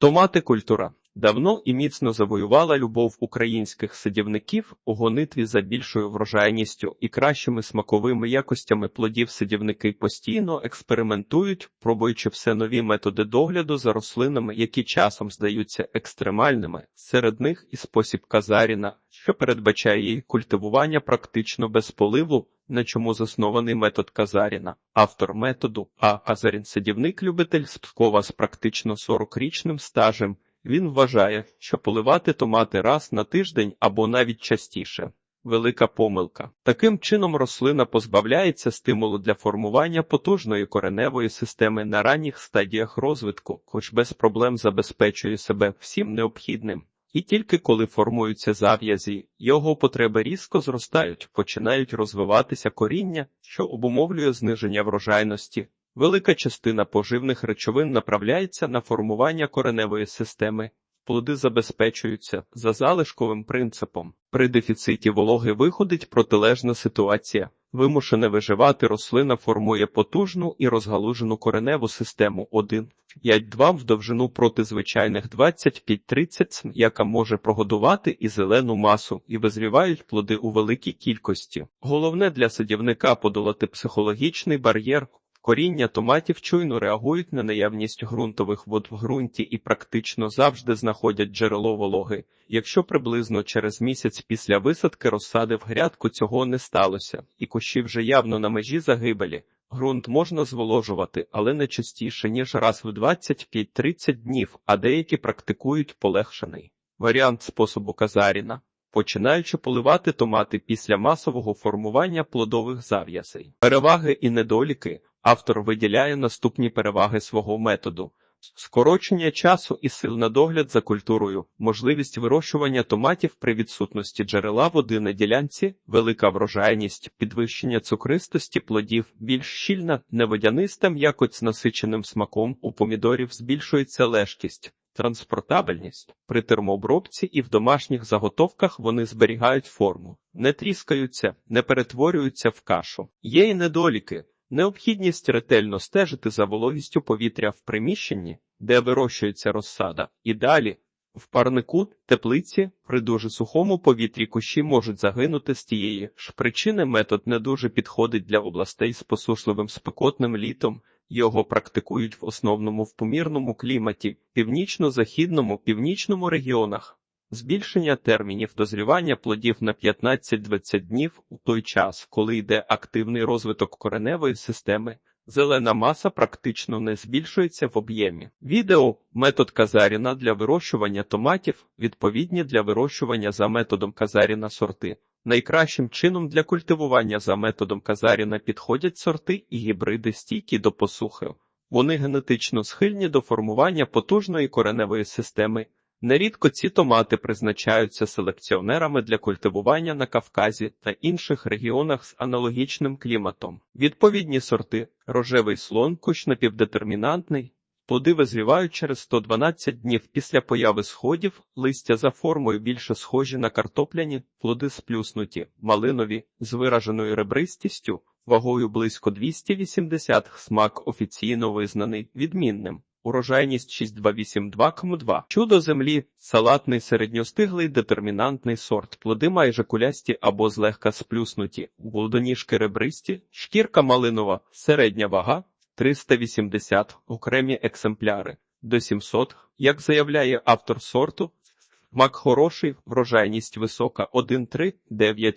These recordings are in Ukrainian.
Томати культура давно і міцно завоювала любов українських садівників у гонитві за більшою врожайністю і кращими смаковими якостями плодів садівники постійно експериментують, пробуючи все нові методи догляду за рослинами, які часом здаються екстремальними. Серед них і спосіб казаріна, що передбачає її культивування практично без поливу, на чому заснований метод Казаріна. Автор методу А. Казарін садівник любитель Спскова з практично 40-річним стажем. Він вважає, що поливати томати раз на тиждень або навіть частіше. Велика помилка. Таким чином рослина позбавляється стимулу для формування потужної кореневої системи на ранніх стадіях розвитку, хоч без проблем забезпечує себе всім необхідним. І тільки коли формуються зав'язі, його потреби різко зростають, починають розвиватися коріння, що обумовлює зниження врожайності. Велика частина поживних речовин направляється на формування кореневої системи. Плоди забезпечуються за залишковим принципом. При дефіциті вологи виходить протилежна ситуація. Вимушене виживати рослина формує потужну і розгалужену кореневу систему 1, 5-2 в довжину проти звичайних 25-30, яка може прогодувати і зелену масу, і визрівають плоди у великій кількості. Головне для садівника подолати психологічний бар'єр. Коріння томатів чуйно реагують на наявність ґрунтових вод в ґрунті і практично завжди знаходять джерело вологи. Якщо приблизно через місяць після висадки розсади в грядку цього не сталося, і кущі вже явно на межі загибелі, ґрунт можна зволожувати, але не частіше, ніж раз в 25-30 днів, а деякі практикують полегшений варіант способу Казаріна. Починаючи поливати томати після масового формування плодових зав'язей. Переваги і недоліки автор виділяє наступні переваги свого методу. Скорочення часу і сил на догляд за культурою, можливість вирощування томатів при відсутності джерела води на ділянці, велика врожайність, підвищення цукристості плодів, більш щільна, неводяниста м'якоть насиченим смаком у помідорів збільшується лежкість. Транспортабельність при термообробці і в домашніх заготовках вони зберігають форму, не тріскаються, не перетворюються в кашу. Є й недоліки, необхідність ретельно стежити за вологістю повітря в приміщенні, де вирощується розсада, і далі. В парнику теплиці при дуже сухому повітрі кущі можуть загинути з тієї ж причини метод не дуже підходить для областей з посушливим спекотним літом, його практикують в основному в помірному кліматі, північно-західному, північному регіонах. Збільшення термінів дозрівання плодів на 15-20 днів у той час, коли йде активний розвиток кореневої системи, зелена маса практично не збільшується в об'ємі. Відео метод Казаріна для вирощування томатів відповідні для вирощування за методом Казаріна сорти. Найкращим чином для культивування за методом Казаріна підходять сорти і гібриди стійкі до посухи. Вони генетично схильні до формування потужної кореневої системи. Нерідко ці томати призначаються селекціонерами для культивування на Кавказі та інших регіонах з аналогічним кліматом. Відповідні сорти рожевий слон, кущ напівдетермінантний, плоди визрівають через 112 днів після появи сходів, листя за формою більше схожі на картопляні, плоди сплюснуті, малинові, з вираженою ребристістю, вагою близько 280 смак офіційно визнаний відмінним. Урожайність 6282 км2. Чудо землі, салатний середньостиглий детермінантний сорт, плоди майже кулясті або злегка сплюснуті, плодоніжки ребристі, шкірка малинова, середня вага 380, окремі екземпляри до 700, як заявляє автор сорту. Мак хороший, врожайність висока 1,3-9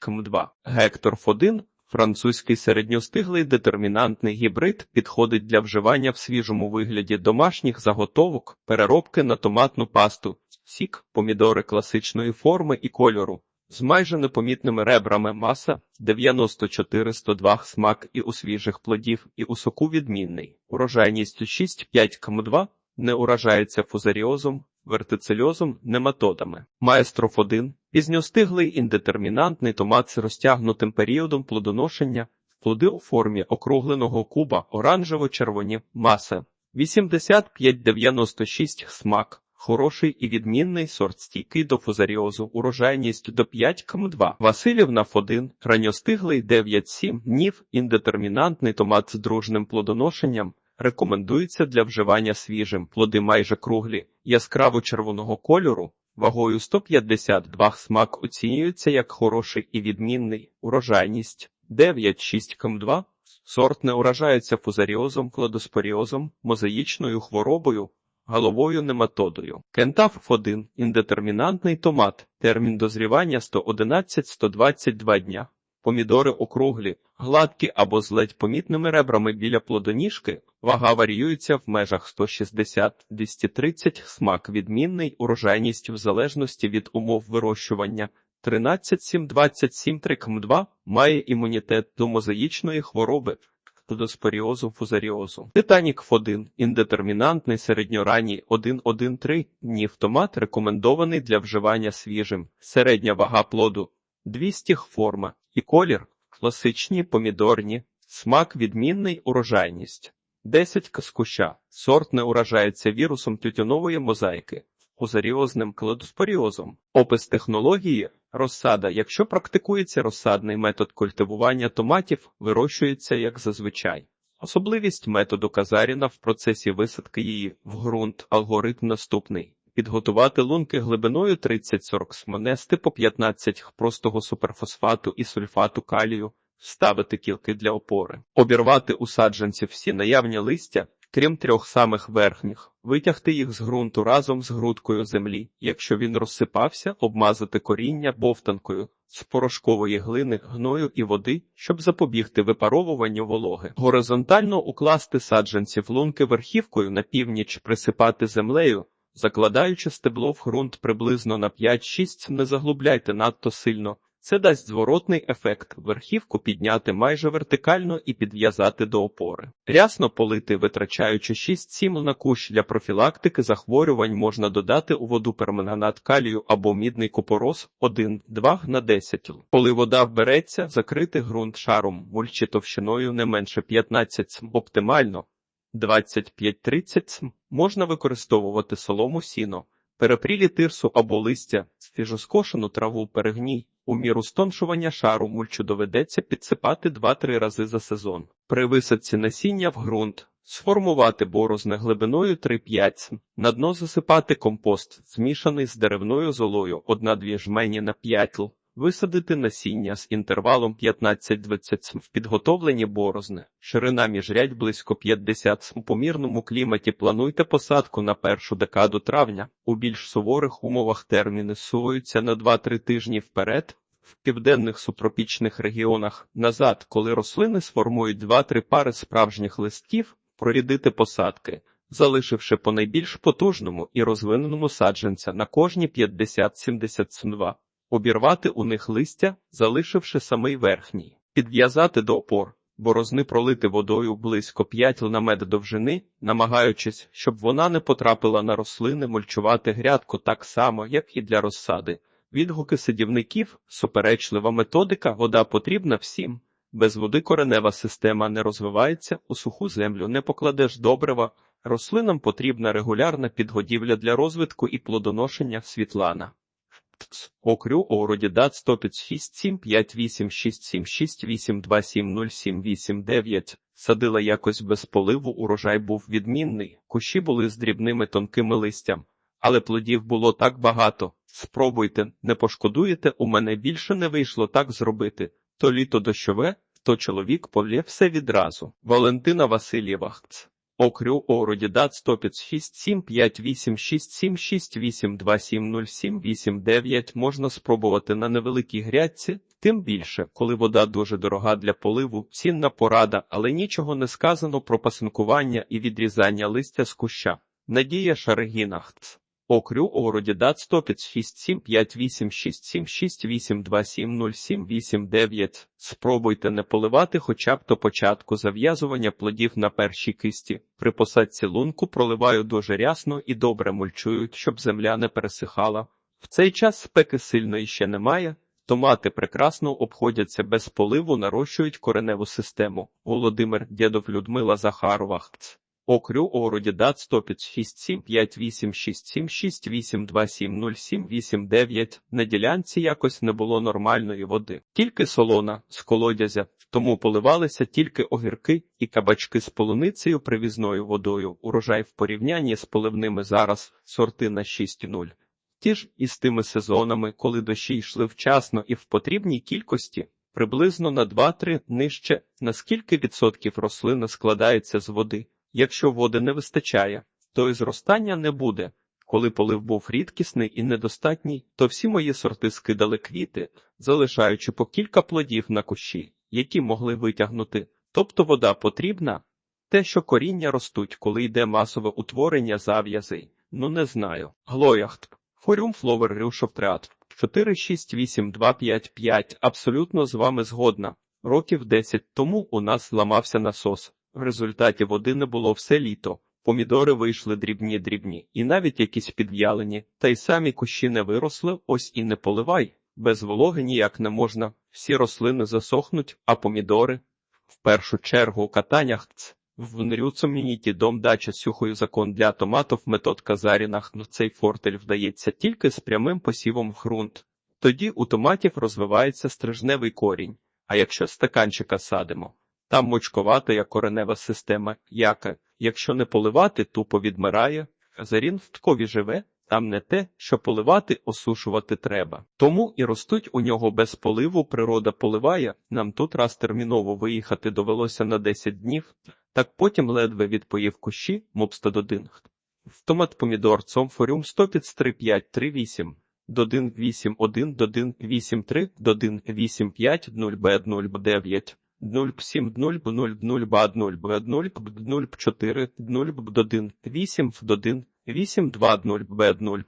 км2. Гектор 1 Французький середньостиглий детермінантний гібрид підходить для вживання в свіжому вигляді домашніх заготовок, переробки на томатну пасту, сік, помідори класичної форми і кольору, з майже непомітними ребрами маса 94-102 смак і у свіжих плодів, і у соку відмінний. Урожайність 6-5 км2 не уражається фузаріозом, вертицельозом, нематодами. Маестроф 1 пізньостиглий індетермінантний томат з розтягнутим періодом плодоношення, плоди у формі округленого куба, оранжево-червоні, маса 85-96 смак. Хороший і відмінний сорт стійкий до фузаріозу, урожайність до 5 км2. Васильівна Ф1, ранньостиглий 9-7 днів, індетермінантний томат з дружним плодоношенням, рекомендується для вживання свіжим, плоди майже круглі, яскраво червоного кольору, вагою 152 смак оцінюється як хороший і відмінний, урожайність 9,6 км2, сорт не уражається фузаріозом, кладоспоріозом, мозаїчною хворобою, головою нематодою. Кентаф 1 індетермінантний томат, термін дозрівання 111-122 дня. Помідори округлі, гладкі або з ледь помітними ребрами біля плодоніжки, вага варіюється в межах 160-230, смак відмінний, урожайність в залежності від умов вирощування. 13,7-27 трикм2 має імунітет до мозаїчної хвороби, до споріозу фузаріозу. Титанік 1 індетермінантний середньоранній 1,1,3 нівтомат рекомендований для вживання свіжим. Середня вага плоду 200 форма і колір класичні помідорні, смак відмінний урожайність. 10 каскуща. Сорт не уражається вірусом тютюнової мозаїки, фузаріозним кладоспоріозом. Опис технології Розсада. Якщо практикується розсадний метод культивування томатів, вирощується як зазвичай. Особливість методу Казаріна в процесі висадки її в ґрунт алгоритм наступний. Підготувати лунки глибиною 30-40 см, нести по 15 х простого суперфосфату і сульфату калію, вставити кілки для опори, обірвати у саджанців всі наявні листя, крім трьох самих верхніх, витягти їх з ґрунту разом з грудкою землі. Якщо він розсипався, обмазати коріння бовтанкою з порошкової глини, гною і води, щоб запобігти випаровуванню вологи. Горизонтально укласти саджанці в лунки верхівкою на північ, присипати землею. Закладаючи стебло в ґрунт приблизно на 5-6, не заглубляйте надто сильно. Це дасть зворотний ефект верхівку підняти майже вертикально і підв'язати до опори. Рясно полити, витрачаючи 6-7 на кущ для профілактики захворювань, можна додати у воду перманганат калію або мідний купорос 1-2 на 10. Коли вода вбереться, закрити ґрунт шаром мульчі товщиною не менше 15 см. оптимально. 25-30 см. можна використовувати солому сіно, перепрілі тирсу або листя, свіжоскошену траву перегній. У міру стоншування шару мульчу доведеться підсипати 2-3 рази за сезон. При висадці насіння в ґрунт сформувати борозне глибиною 3-5 см. На дно засипати компост, змішаний з деревною золою 1-2 жмені на 5 л. Висадити насіння з інтервалом 15-20 см в підготовлені борозни. Ширина міжрядь близько 50 см. У помірному кліматі плануйте посадку на першу декаду травня. У більш суворих умовах терміни суваються на 2-3 тижні вперед. В південних субтропічних регіонах назад, коли рослини сформують 2-3 пари справжніх листків, прорідити посадки, залишивши по найбільш потужному і розвиненому саджанця на кожні 50-70 см обірвати у них листя, залишивши самий верхній, підв'язати до опор, борозни пролити водою близько 5 ламет довжини, намагаючись, щоб вона не потрапила на рослини, мульчувати грядку так само, як і для розсади. Відгуки сидівників, суперечлива методика, вода потрібна всім. Без води коренева система не розвивається, у суху землю не покладеш добрива, рослинам потрібна регулярна підгодівля для розвитку і плодоношення світлана. Окрю Ороді Дат 105-758-676-827-07-89. Садила якось без поливу, урожай був відмінний, кущі були з дрібними тонкими листям, але плодів було так багато. Спробуйте, не пошкодуєте, у мене більше не вийшло так зробити. То літо дощове, то чоловік полє все відразу. Валентина Васильєва. Окрю Ороді Дат 105-758-676-827-07-89 можна спробувати на невеликій грядці, тим більше, коли вода дуже дорога для поливу, цінна порада, але нічого не сказано про пасинкування і відрізання листя з куща. Надія Шарегінахц Окрю Ороді Дат 105-758-676-827-07-89. Спробуйте не поливати хоча б до початку зав'язування плодів на першій кисті. При посадці лунку проливаю дуже рясно і добре мульчують, щоб земля не пересихала. В цей час спеки сильної ще немає. Томати прекрасно обходяться без поливу, нарощують кореневу систему. Володимир Дєдов Людмила Захарова. Окрю Ороді Дат 105-758-676-827-07-89. На ділянці якось не було нормальної води. Тільки солона з колодязя тому поливалися тільки огірки і кабачки з полуницею привізною водою. Урожай в порівнянні з поливними зараз сорти на 6,0. Ті ж із тими сезонами, коли дощі йшли вчасно і в потрібній кількості, приблизно на 2-3 нижче, на скільки відсотків рослина складається з води. Якщо води не вистачає, то і зростання не буде. Коли полив був рідкісний і недостатній, то всі мої сорти скидали квіти, залишаючи по кілька плодів на кущі, які могли витягнути. Тобто вода потрібна? Те, що коріння ростуть, коли йде масове утворення зав'язей, ну не знаю. Глояхт. Форіум фловер рюшовтріат. 4, 6, 8, 2, 5, 5. Абсолютно з вами згодна. Років 10 тому у нас зламався насос. В результаті води не було все літо. Помідори вийшли дрібні-дрібні, і навіть якісь підв'ялені, та й самі кущі не виросли, ось і не поливай. Без вологи ніяк не можна. Всі рослини засохнуть, а помідори. В першу чергу у катаннях ц. В Нрюцомініті дом дача сюхою закон для томатов метод Казарінах, но цей фортель вдається тільки з прямим посівом в ґрунт. Тоді у томатів розвивається стрижневий корінь, а якщо стаканчика садимо, там мочковата як коренева система, яка, якщо не поливати, тупо відмирає. Казарін в ткові живе, там не те, що поливати, осушувати треба. Тому і ростуть у нього без поливу, природа поливає, нам тут раз терміново виїхати довелося на 10 днів, так потім ледве відпоїв кущі, мобстадодин. В томат помідор цомфоріум 100 під 3538. Додин 81 додин 83 додин 85 0 б 0 б 9 0 б 7 0 б 0 0 б 0 б 0 б 0 б 4 0 б додин 8 в додин 8 2 0 б 0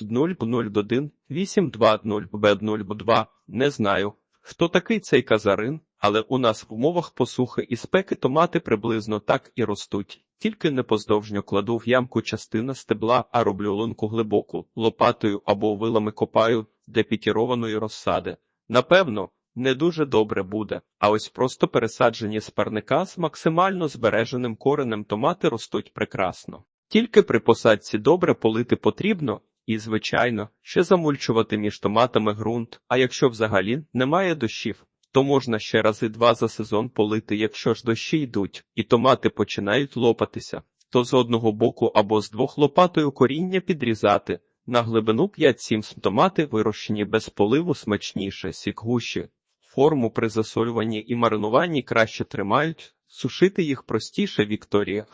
0 б 0 додин 8 2 0 б 0 б 2 Не знаю, хто такий цей казарин, але у нас в умовах посухи і спеки томати приблизно так і ростуть. Тільки не поздовжньо кладу в ямку частина стебла, а роблю лунку глибоку, лопатою або вилами копаю для пікірованої розсади. Напевно, не дуже добре буде, а ось просто пересаджені з парника з максимально збереженим коренем томати ростуть прекрасно. Тільки при посадці добре полити потрібно, і, звичайно, ще замульчувати між томатами ґрунт, а якщо взагалі немає дощів, то можна ще рази два за сезон полити, якщо ж дощі йдуть, і томати починають лопатися, то з одного боку або з двох лопатою коріння підрізати. На глибину 5-7 см томати вирощені без поливу смачніше, сік гущі. Форму при засолюванні і маринуванні краще тримають, сушити їх простіше Вікторія.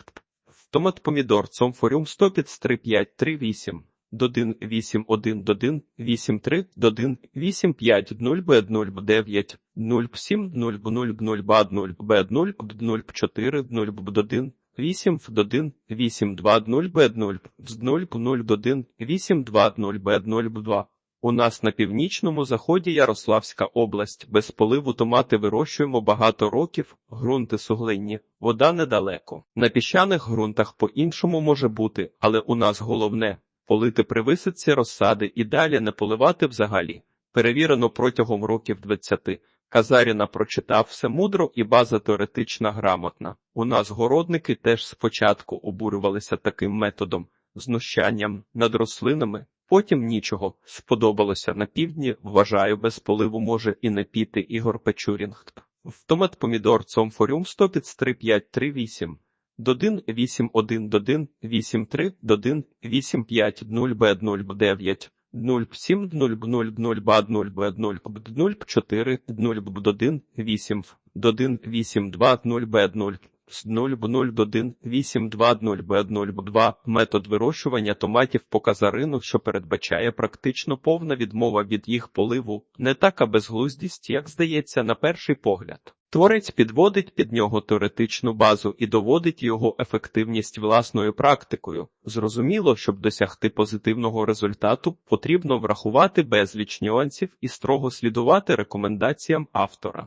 Томат помідор цомфоріум 100 під 3538 додин 81 додин 83 додин 85 0 б 0 б 9 0 б 7 0 б 0 б 0 б 0 б 0 б 0 б 4 0 б додин 8 в додин 8 2 0 б 0 з 0 б 0 додин 8 2 0 б 0 б 2 у нас на північному заході Ярославська область. Без поливу томати вирощуємо багато років, ґрунти суглинні, вода недалеко. На піщаних ґрунтах по-іншому може бути, але у нас головне полити при висадці розсади і далі не поливати взагалі. Перевірено протягом років 20. Казаріна прочитав все мудро і база теоретична грамотна. У нас городники теж спочатку обурювалися таким методом, знущанням над рослинами. Потім нічого сподобалося на півдні. Вважаю, без поливу може і не піти Ігор Печурінг. В томат помідор цомфоріум 100 під 3538 Додин 81 додин 83 додин 85 0 б 0 б 9 0 б 7 0 б 0 б 0 б 0 б 0 б 0 б 4 0 б додин 8 додин 8 2 0 б 0 з 0 б 0 б 1 8 2 0 б 0 б 2 метод вирощування томатів по казарину, що передбачає практично повна відмова від їх поливу, не така безглуздість, як здається, на перший погляд. Творець підводить під нього теоретичну базу і доводить його ефективність власною практикою. Зрозуміло, щоб досягти позитивного результату, потрібно врахувати безліч нюансів і строго слідувати рекомендаціям автора.